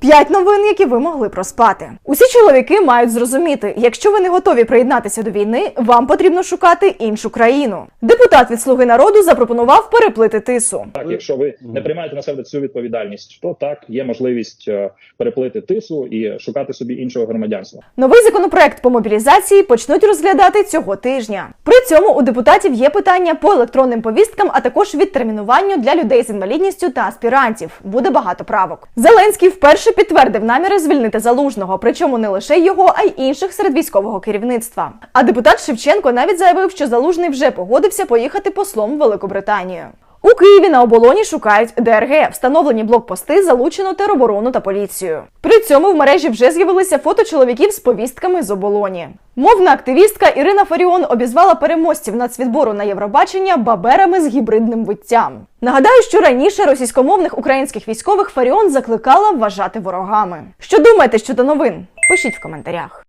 П'ять новин, які ви могли проспати. Усі чоловіки мають зрозуміти, якщо ви не готові приєднатися до війни, вам потрібно шукати іншу країну. Депутат від Слуги народу запропонував переплити тису. Так, якщо ви не приймаєте на себе цю відповідальність, то так є можливість е, переплити тису і шукати собі іншого громадянства. Новий законопроект по мобілізації почнуть розглядати цього тижня. При цьому у депутатів є питання по електронним повісткам, а також відтермінуванню для людей з інвалідністю та аспірантів. Буде багато правок. Зеленський вперше підтвердив наміри звільнити залужного, причому не лише його, а й інших серед військового керівництва. А депутат Шевченко навіть заявив, що залужний вже погодився поїхати послом в Великобританію. У Києві на оболоні шукають ДРГ. Встановлені блокпости, залучено тероборону та поліцію. При цьому в мережі вже з'явилися фото чоловіків з повістками з оболоні. Мовна активістка Ірина Фаріон обізвала переможців нацвідбору на Євробачення баберами з гібридним виттям. Нагадаю, що раніше російськомовних українських військових Фаріон закликала вважати ворогами. Що думаєте щодо новин? Пишіть в коментарях.